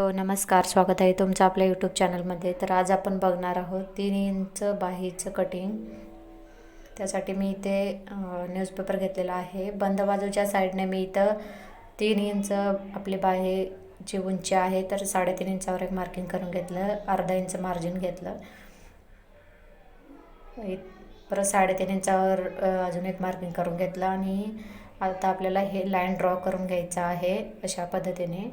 हो नमस्कार. स्वागत आहे तुमचं आपल्या यूट्यूब चॅनलमध्ये तर आज आपण बघणार आहोत तीन इंच बाहीचं कटिंग त्यासाठी मी इथे न्यूजपेपर घेतलेला आहे. बंद बाजूच्या साईडने मी इथं तीन इंच आपली बाहेची उंची आहे तर साडेतीन इंचावर एक मार्किंग करून घेतलं. अर्धा इंच मार्जिन घेतलं. परत साडेतीन इंचावर अजून एक मार्किंग करून घेतलं. आणि आता आपल्याला हे लाईन ड्रॉ करून घ्यायचं आहे अशा पद्धतीने.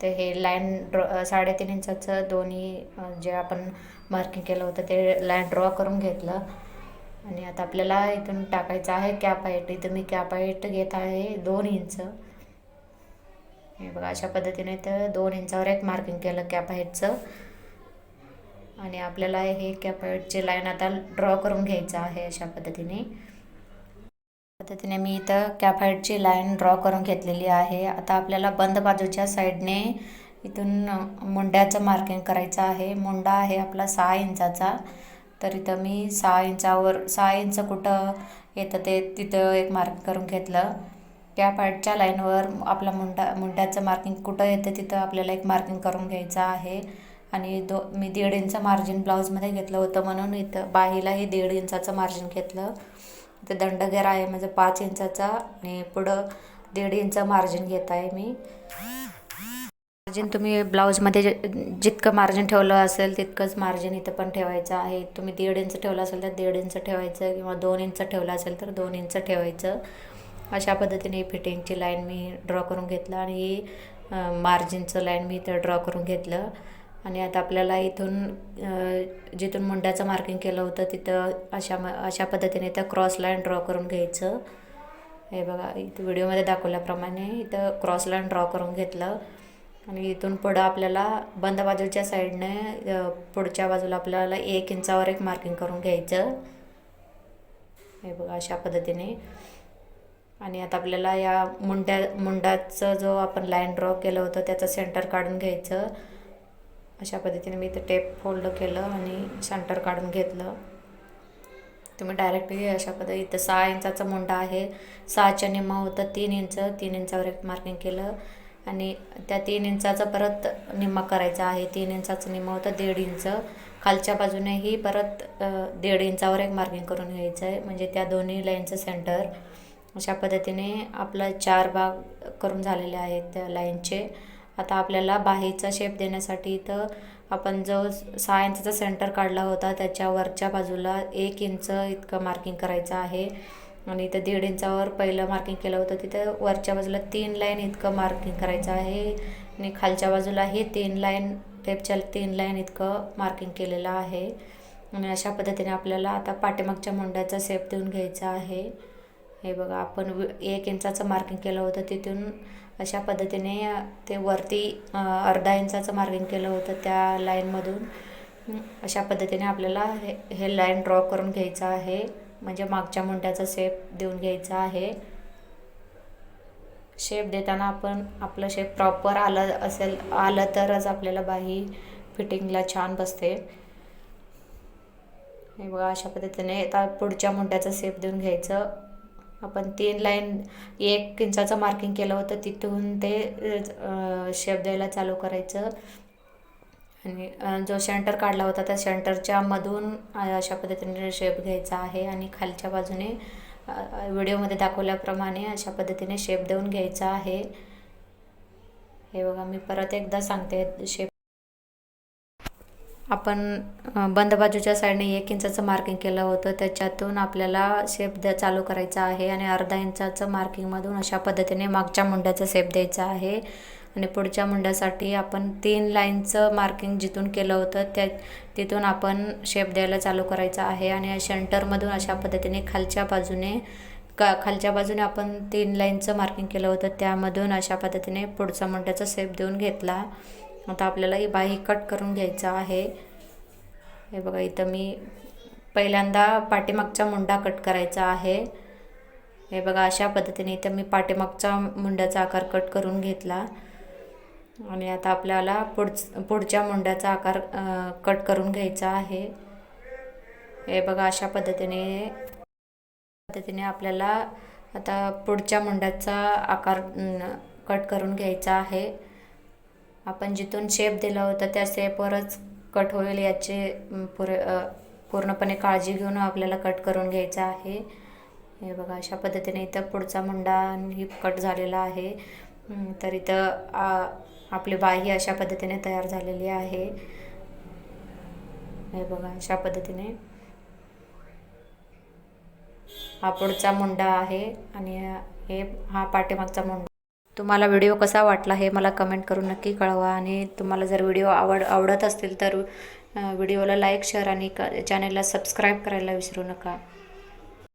ते हे लाईन ड्रॉ साडेतीन इंचाचं दोन्ही जे आपण मार्किंग केलं होतं ते लाईन ड्रॉ करून घेतलं. आणि आता आपल्याला इथून टाकायचं आहे कॅप हाईट इथं मी कॅप हाईट घेत आहे दोन इंच. हे बघा अशा पद्धतीने तर दोन इंचावर एक मार्किंग केलं कॅप हाईटचं आणि आपल्याला हे कॅप हाईटची लाईन आता ड्रॉ करून घ्यायचं आहे अशा पद्धतीने. पद्धतीने मी इथं कॅफाईटची लाईन ड्रॉ करून घेतलेली आहे. आता आपल्याला बंद बाजूच्या साईडने इथून मुंड्याचं मार्किंग करायचं आहे. मुंडा आहे आपला सहा इंचाचा. तर इथं मी सहा इंचावर सहा इंच कुठं येतं ते तिथं एक मार्क करून घेतलं. त्या हाईटच्या लाईनवर आपला मुंडा मुंड्याचं मार्किंग कुठं येतं तिथं आपल्याला एक मार्किंग करून घ्यायचं आहे. आणि दो मी दीड इंच मार्जिन ब्लाऊजमध्ये घेतलं होतं म्हणून इथं बाहीलाही दीड इंचाचं मार्जिन घेतलं. ते दंडगेर आहे म्हणजे पाच इंचाचा आणि पुढं दीड इंच मार्जिन घेत आहे मी. मार्जिन तुम्ही ब्लाऊजमध्ये जितकं मार्जिन ठेवलं असेल तितकंच मार्जिन इथं पण ठेवायचं आहे. तुम्ही दीड इंच ठेवलं असेल तर दीड इंच ठेवायचं किंवा दोन इंच ठेवलं असेल तर दोन इंच ठेवायचं. अशा पद्धतीने फिटिंगची लाईन मी ड्रॉ करून घेतलं आणि मार्जिनचं लाईन मी इथं ड्रॉ करून घेतलं. आणि आता आपल्याला इथून जिथून मुंड्याचं मार्किंग केलं होतं तिथं अशा म अशा पद्धतीने त्या क्रॉस लाईन ड्रॉ करून घ्यायचं. हे बघा इथं व्हिडिओमध्ये दाखवल्याप्रमाणे इथं क्रॉस लाईन ड्रॉ करून घेतलं. आणि इथून पुढं आपल्याला बंद बाजूच्या साईडने पुढच्या बाजूला आपल्याला एक इंचावर एक मार्किंग करून घ्यायचं. हे बघा अशा पद्धतीने. आणि आता आपल्याला या मुंड्या मुंडाचं जो आपण लाईन ड्रॉ केलं होतं त्याचं सेंटर काढून घ्यायचं. अशा पद्धतीने मी इथं टेप फोल्ड केलं आणि सेंटर काढून घेतलं. तुम्ही डायरेक्टली अशा पद्धती इथं सहा इंचाचा मुंडा आहे. सहाच्या निम्मा होतं तीन इंच तीन इंचावर एक मार्किंग केलं. आणि त्या तीन इंचाचं परत निम्मा करायचा आहे. तीन इंचाचं निम्मा होतं दीड इंच. खालच्या बाजूनेही परत दीड इंचावर एक मार्किंग करून घ्यायचं आहे म्हणजे त्या दोन्ही लाईनचं सेंटर अशा पद्धतीने आपला चार भाग करून झालेले आहेत त्या लाईनचे आता आपल्याला बाहीचा शेप देण्यासाठी इथं आपण जो सहा इंचाचा सेंटर काढला होता त्याच्या वरच्या बाजूला एक इंच इतकं मार्किंग करायचं आहे. आणि इथं दीड इंचावर पहिलं मार्किंग केलं होतं तिथं वरच्या बाजूला तीन लाईन इतकं मार्किंग करायचं आहे. आणि खालच्या बाजूलाही तीन लाईन टेपच्या तीन लाईन इतकं मार्किंग केलेलं आहे. आणि अशा पद्धतीने आपल्याला आता पाठीमागच्या मुंड्याचा शेप देऊन घ्यायचा आहे. हे बघा आपण एक इंचाचं मार्किंग केलं होतं तिथून अशा पद्धतीने ते वरती अर्धा इंचाचं मार्किंग केलं होतं त्या लाईनमधून. अशा पद्धतीने आपल्याला हे हे लाईन ड्रॉ करून घ्यायचं आहे. म्हणजे मागच्या मुंड्याचा शेप देऊन घ्यायचा आहे. शेप देताना आपण आपलं शेप प्रॉपर आलं असेल आलं तरच आपल्याला बाही फिटिंगला छान बसते. हे बघा अशा पद्धतीने आता पुढच्या मुंड्याचा शेप देऊन घ्यायचं. आपण तीन लाईन एक इंचाचं मार्किंग केलं होतं तिथून ते शेप द्यायला चालू करायचं. आणि जो सेंटर काढला होता त्या सेंटरच्या मधून अशा पद्धतीने शेप घ्यायचा आहे आणि खालच्या बाजूने व्हिडिओमध्ये दाखवल्याप्रमाणे अशा पद्धतीने शेप देऊन घ्यायचा आहे. हे बघा मी परत एकदा सांगते शेप आपण बंद बाजूच्या साईडने एक इंचाचं मार्किंग केलं होतं. त्याच्यातून आपल्याला शेप द्या चालू करायचा आहे आणि अर्धा इंचाचं मार्किंगमधून अशा पद्धतीने मागच्या मुंड्याचा शेप द्यायचा आहे. आणि पुढच्या मुंड्यासाठी आपण तीन लाईनचं मार्किंग जिथून केलं होतं त्या तिथून आपण शेप द्यायला चालू करायचा आहे. आणि सेंटरमधून अशा पद्धतीने खालच्या बाजूने का खालच्या बाजूने आपण तीन लाईनचं मार्किंग केलं होतं. त्यामधून अशा पद्धतीने पुढचा मुंड्याचा शेप देऊन घेतला. आता आपल्याला ही बाही कट करून घ्यायचं आहे. हे बघा इथं मी पहिल्यांदा पाठीमागचा मुंडा कट करायचा आहे. हे बघा अशा पद्धतीने इथं मी पाठीमागचा मुंड्याचा आकार कट करून घेतला. आणि आता आपल्याला पुढच पुढच्या मुंड्याचा आकार कट करून घ्यायचा आहे. हे बघा अशा पद्धतीने पद्धतीने आपल्याला आता पुढच्या मुंड्याचा आकार कट करून घ्यायचा आहे. आपण जिथून शेप दिला होता त्या शेपवरच कट होईल याचे पुर पूर्णपणे काळजी घेऊन आपल्याला कट करून घ्यायचा आहे. हे बघा अशा पद्धतीने इथं पुढचा मुंडा ही कट झालेला आहे. तर इथं आपली आपली बाही अशा पद्धतीने तयार झालेली आहे. हे बघा अशा पद्धतीने. हा पुढचा मुंडा आहे आणि हे हा पाठीमागचा मुंडा तुम्हाला व्हिडिओ कसा वाटला हे मला कमेंट करून नक्की कळवा आणि तुम्हाला जर व्हिडिओ आवड आवडत असतील तर व्हिडिओला लाईक शेअर आणि क चॅनलला सबस्क्राईब करायला विसरू नका.